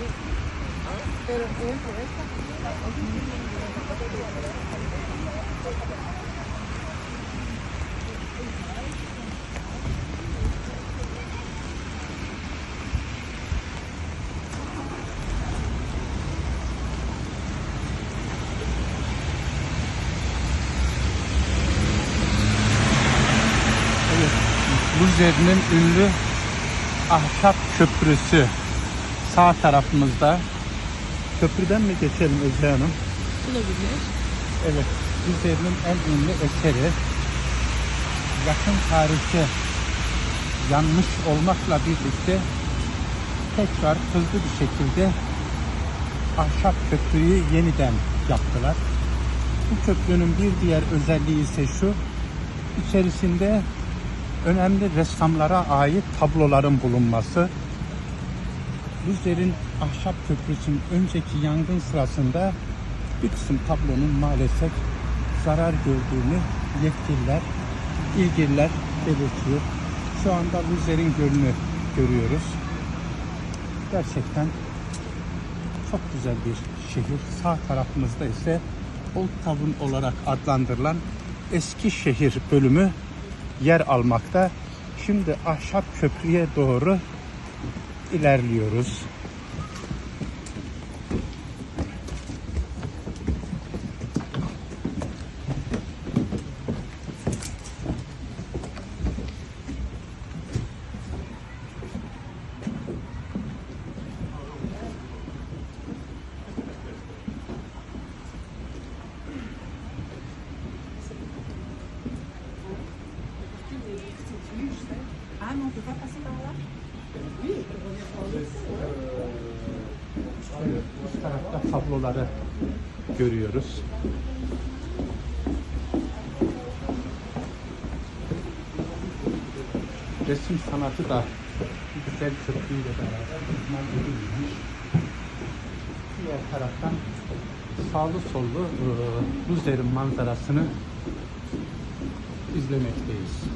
Evet. Luzer'in ünlü ahşap köprüsü sağ tarafımızda. Köprüden mi geçelim Özge Hanım? Olabilir. Evet. Luzer'in en ünlü eseri. Yakın tarihte yanmış olmakla birlikte tekrar hızlı bir şekilde ahşap köprüyü yeniden yaptılar. Bu köprünün bir diğer özelliği ise şu, içerisinde önemli ressamlara ait tabloların bulunması. Luzer'in ahşap köprüsünün önceki yangın sırasında bir kısım tablonun maalesef zarar gördüğünü yetkililer, ilgililer belirtiyor. Şu anda Luzer'in gölünü görüyoruz. Gerçekten çok güzel bir şehir. Sağ tarafımızda ise Old Town olarak adlandırılan eski şehir bölümü yer almakta. Şimdi ahşap köprüye doğru ilerliyoruz. Ah non, on peut pas passer par là Evet, üst tarafta tabloları görüyoruz. Resim sanatı da güzel köprüyle beraber. Diğer taraftan sağlı sollu e, Luzer'in manzarasını izlemekteyiz.